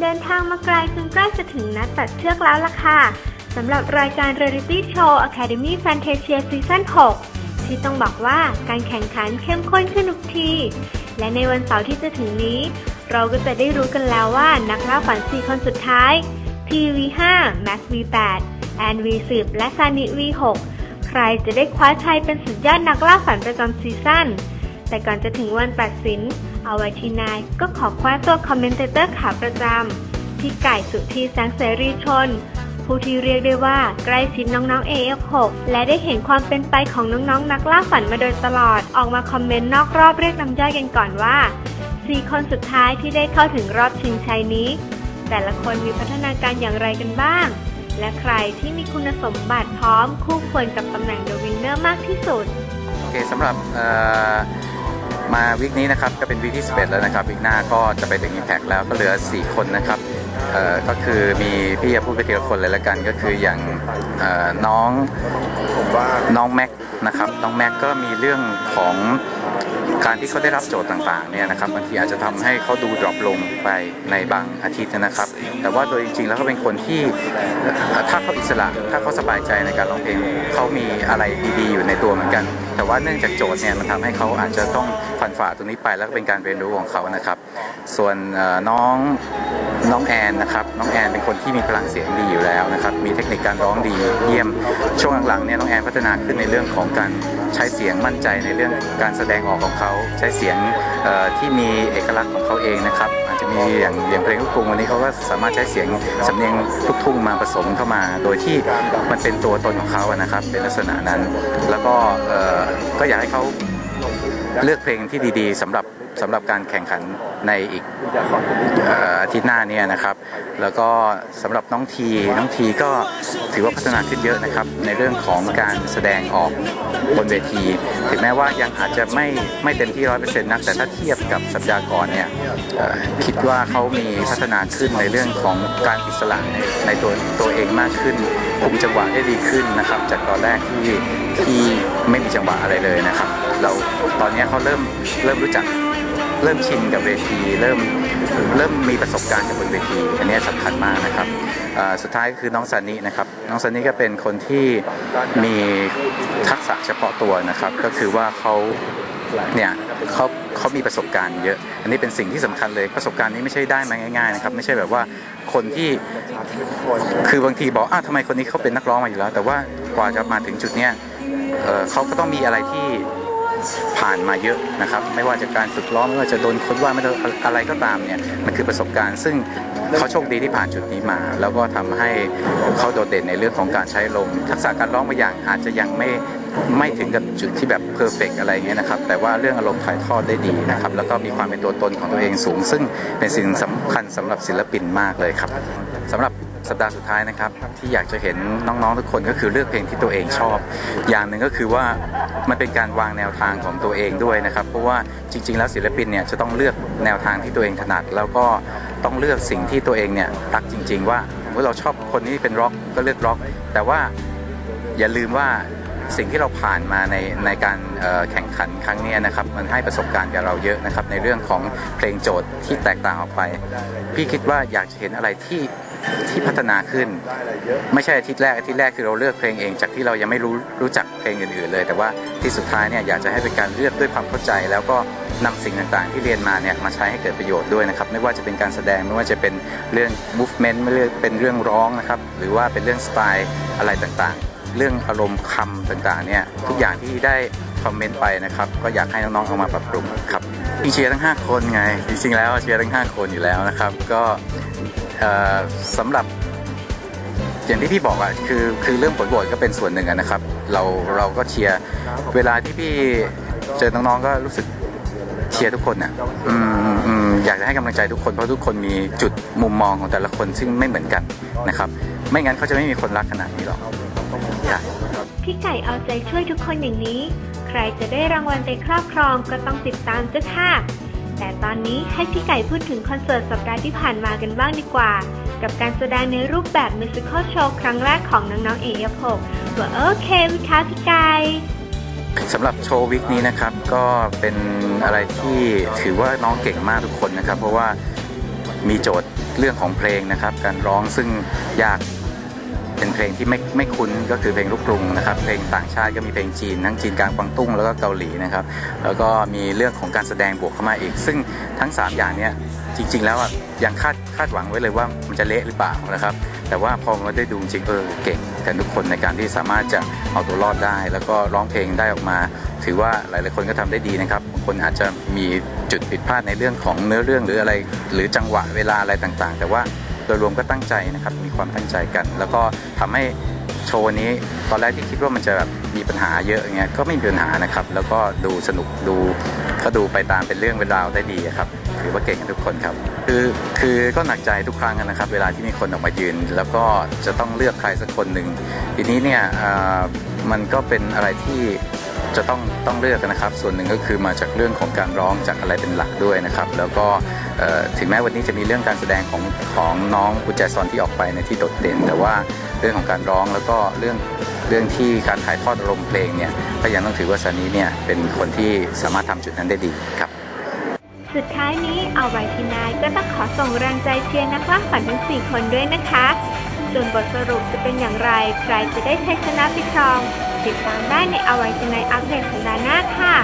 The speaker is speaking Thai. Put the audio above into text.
เดินทางมาไกลจนใกล้จะถึงนัดตัดเชือกแล้วล่ะค่ะสำหรับรายการ Reality Show Academy Fantasia Season 6 ที่ต้องบอกว่าการแข่งขันเข้มข้นขึ้นทุกที และในวันเสาร์ที่จะถึงนี้ เราก็จะได้รู้กันแล้วว่านักล่าฝัน 4 คนสุดท้าย PV5 Max V8 แอน V10 และซานิ V6 ใครจะได้คว้าชัยเป็นสุดยอดนักล่าฝันประจำซีซั่น แต่ก่อนจะถึงวันตัดสิน เอาไว้ที่นายก็ขอคว้าตัวคอมเมนเตเตอร์ขาประจำพี่ไก่สุธีแสงเสรีชน ผู้ที่เรียกได้ว่าใกล้ชิดน้องๆ AF6 และได้เห็นความเป็นไปของน้องๆนักล่าฝันมาโดยตลอด ออกมาคอมเมนต์นอกรอบเรียกน้ำย่อยกันก่อนว่า 4 คนสุดท้ายที่ได้เข้าถึงรอบชิงชัยนี้ แต่ละคนมีพัฒนาการอย่างไรกันบ้าง และใครที่มีคุณสมบัติพร้อมคู่ควรกับตำแหน่ง The Winner มากที่สุด โอเคสำหรับ มาวิกนี้นะครับก็เป็นวิกที่ 11 แล้วนะครับวิกหน้าก็จะไปถึง Impact แล้วก็เหลือ 4 คนนะครับเอ่อก็คือมีพี่จะพูดไปทีละคนเลยละกันก็คืออย่างเอ่อน้องน้องแม็กนะครับน้องแม็กก็มีเรื่องของการที่เขาได้รับโจทย์ต่างๆเนี่ยนะครับบางทีอาจจะทำให้เขาดูดรอปลงไปในบางอาทิตย์นะครับ แต่ว่าโดยจริงๆ แล้วเขาเป็นคนที่เอ่อถ้าเขาอิสระถ้าเขาสบายใจในการร้องเพลงเขามีอะไรดีๆอยู่ในตัวเหมือนกัน แต่ว่าเนื่องจากโจทย์เนี่ยมันทำให้เขาอาจจะต้อง ฟันฝ่าตรงนี้ไปแล้วก็เป็นการเรียนรู้ของเขานะครับ ส่วนน้องน้องแอนนะครับน้องแอนเป็นคนที่มีพลังเสียงดีอยู่แล้วนะครับมีเทคนิคการร้องดีเยี่ยมช่วงหลังๆเนี่ยน้องแอนพัฒนาขึ้นในเรื่องของการใช้เสียงมั่นใจในเรื่องการแสดงออกของเขาใช้เสียงที่มีเอกลักษณ์ของเขาเองนะครับอาจจะมีอย่างอย่างเพลงลูกกรุงวันนี้เขาก็สามารถใช้เสียงสำเนียงลูกทุ่งมาผสมเข้ามา โดยที่มันเป็นตัวตนของเขานะครับเป็นลักษณะนั้น แล้วก็ก็อยากให้เขา เลือกเพลงที่ดีๆสำหรับสำหรับการแข่งขันในอีกอาทิตย์หน้าเนี่ยนะครับ แล้วก็สำหรับน้องทีน้องทีก็ถือว่าพัฒนาขึ้นเยอะนะครับ ในเรื่องของการแสดงออกบนเวที ถึงแม้ว่ายังอาจจะไม่ไม่เต็มที่ร้อยเปอร์เซ็นต์นัก แต่ถ้าเทียบกับสัปดาห์ก่อนเนี่ยคิดว่าเขามีพัฒนาขึ้นในเรื่องของการอิสระในในตัวตัวเองมากขึ้นคุมจังหวะได้ดีขึ้นนะครับ จากตอนแรกที่ที่ไม่มีจังหวะอะไรเลยนะครับ เราตอนนี้เขาเริ่มเริ่มรู้จักเริ่มชินกับเวที เริ่มเริ่มมีประสบการณ์จากบนเวที อันนี้สำคัญมากนะครับสุดท้ายก็คือน้องซันนี่นะครับน้องซันนี่ก็เป็นคนที่มีทักษะเฉพาะตัวนะครับ ก็คือว่าเขาเนี่ยเขาเขามีประสบการณ์เยอะ อันนี้เป็นสิ่งที่สำคัญเลยประสบการณ์นี้ไม่ใช่ได้มาง่ายๆนะครับไม่ใช่แบบว่าคนที่คือบางทีบอกอ้าวทำไมคนนี้เขาเป็นนักร้องมาอยู่แล้ว แต่ว่ากว่าจะมาถึงจุดเนี้ยเเขาก็ต้องมีอะไรที่ ผ่านมาเยอะนะครับ ไม่ว่าจะการฝึกร้องไม่ว่าจะโดนคนว่าไม่ว่าอะไรก็ตามเนี่ยมันคือประสบการณ์ ซึ่งเขาโชคดีที่ผ่านจุดนี้มา แล้วก็ทำให้เขาโดดเด่นในเรื่องของการใช้ลม ทักษะการร้องบางอย่างอาจจะยังไม่ไม่ถึงกับจุดที่แบบเพอร์เฟกอะไรเงี้ยนะครับ แต่ว่าเรื่องอารมณ์ถ่ายทอดได้ดีนะครับ แล้วก็มีความเป็นตัวตนของตัวเองสูง ซึ่งเป็นสิ่งสำคัญสำหรับศิลปินมากเลยครับสำหรับ สัปดาห์สุดท้ายนะครับ ที่อยากจะเห็นน้องๆทุกคนก็คือเลือกเพลงที่ตัวเองชอบ อย่างหนึ่งก็คือว่ามันเป็นการวางแนวทางของตัวเองด้วยนะครับ เพราะว่าจริง ๆ แล้วศิลปินเนี่ยจะต้องเลือกแนวทางที่ตัวเองถนัด แล้วก็ต้องเลือกสิ่งที่ตัวเองเนี่ยรักจริง ๆ ว่าเมื่อเราชอบคนนี้เป็นร็อกก็เลือกร็อก แต่ว่าอย่าลืมว่าสิ่งที่เราผ่านมาในในการแข่งขันครั้งนี้นะครับมันให้ประสบการณ์กับเราเยอะนะครับในเรื่องของเพลงโจทย์ที่แตกต่างออกไป พี่คิดว่าอยากจะเห็นอะไรที่ ที่พัฒนาขึ้น ไม่ใช่อาทิตย์แรกอาทิตย์แรกคือเราเลือกเพลงเอง จากที่เรายังไม่รู้รู้จักเพลงอื่นๆเลย แต่ว่าที่สุดท้ายเนี่ยอยากจะให้เป็นการเลือกด้วยความเข้าใจ แล้วก็นำสิ่งต่างๆ ที่เรียนมาเนี่ยมาใช้ให้เกิดประโยชน์ด้วยนะครับไม่ว่าจะเป็นการแสดงไม่ว่าจะเป็นเรื่อง movement ไม่ว่าจะเป็นเรื่องร้องนะครับหรือว่าเป็นเรื่องสไตล์อะไรต่างๆ เรื่องอารมณ์คำต่างๆเนี่ยทุกอย่างที่ได้คอมเมนต์ไปนะครับก็อยากให้น้องๆเอามาปรับปรุงครับเชียร์ทั้ง 5 คนไงจริงๆแล้วเชียร์ทั้ง 5 คนอยู่แล้วนะครับ ก็ สำหรับอย่างที่พี่บอกอะคือคือเรื่องผลโหวตก็เป็นส่วนหนึ่งะนะครับ เราเราก็เชียร์เวลาที่พี่เจอน้องๆก็รู้สึกเชียร์ทุกคนอะอืมอืมอยากจะให้กำลังใจทุกคนเพราะทุกคนมีจุดมุมมองของแต่ละคนซึ่งไม่เหมือนกันนะครับ ไม่งั้นเขาจะไม่มีคนรักขนาดนี้หรอกพี่ไก่เอาใจช่วยทุกคนอย่างนี้ ใครจะได้รางวัลไปครอบครองก็ต้องติดตามจ้ะค่ะ แต่ตอนนี้ให้พี่ไก่พูดถึงคอนเสิร์ตสัปดาห์ที่ผ่านมากันบ้างดีกว่า กับการแสดงในรูปแบบมิวสิควลโชว์ครั้งแรกของน้องๆ AF6 ว่าโอเคไหมคะพี่ไก่สำหรับโชว์วิกนี้นะครับ ก็เป็นอะไรที่ถือว่าน้องเก่งมากทุกคนนะครับ เพราะว่ามีโจทย์เรื่องของเพลงนะครับ การร้องซึ่งยาก เป็นเพลงที่ไม่ไม่คุ้นก็คือเพลงลูกกรุงนะครับเพลงต่างชาติก็มีเพลงจีนทั้งจีนกลางกวางตุ้งแล้วก็เกาหลีนะครับแล้วก็มีเรื่องของการแสดงบวกเข้ามาอีก ซึ่งทั้ง 3 อย่างเนี้ยจริง ๆ แล้วอะยังคาดคาดหวังไว้เลยว่ามันจะเละหรือเปล่านะครับ แต่ว่าพอมาได้ดูจริงเออเก่งกันทุกคนในการที่สามารถจะเอาตัวรอดได้ แล้วก็ร้องเพลงได้ออกมา ถือว่าหลายๆคนก็ทำได้ดีนะครับบางคนอาจจะมีจุดผิดพลาดในเรื่องของเนื้อเรื่องหรืออะไร หรือจังหวะเวลาอะไรต่างๆ แต่ว่า โดยรวมก็ตั้งใจนะครับมีความตั้งใจกัน แล้วก็ทำให้โชว์นี้ตอนแรกที่คิดว่ามันจะแบบมีปัญหาเยอะเงี้ยก็ไม่มีปัญหานะครับ แล้วก็ดูสนุกดูก็ดูไปตามเป็นเรื่องเป็นราวได้ดีครับถือว่าเก่งกันทุกคนครับคือคือก็หนักใจทุกครั้งนะครับ เวลาที่มีคนออกมายืน แล้วก็จะต้องเลือกใครสักคนหนึ่งทีนี้เนี่ยมันก็เป็นอะไรที่ จะต้องต้องเลือกนะครับ ส่วนหนึ่งก็คือมาจากเรื่องของการร้องจากอะไรเป็นหลักด้วยนะครับ แล้วก็ถึงแม้วันนี้จะมีเรื่องการแสดงของของน้องกุญแจซอนที่ออกไปในที่โดดเด่น แต่ว่าเรื่องของการร้องแล้วก็เรื่องเรื่องที่การถ่ายทอดอารมณ์เพลงเนี่ยก็ยังต้องถือว่าซันนี้เนี่ยเป็นคนที่สามารถทำจุดนั้นได้ดีครับสุดท้ายนี้เอาไว้ที่นายก็ต้องขอส่งแรงใจเชียร์นักล่าฝันทั้ง 4 คนด้วยนะคะ ส่วนบทสรุปจะเป็นอย่างไร ใครจะได้ชัยชนะไปครอง ติดตามได้ในเอาไว้ในอัปเดตสัปดาห์หน้าค่ะ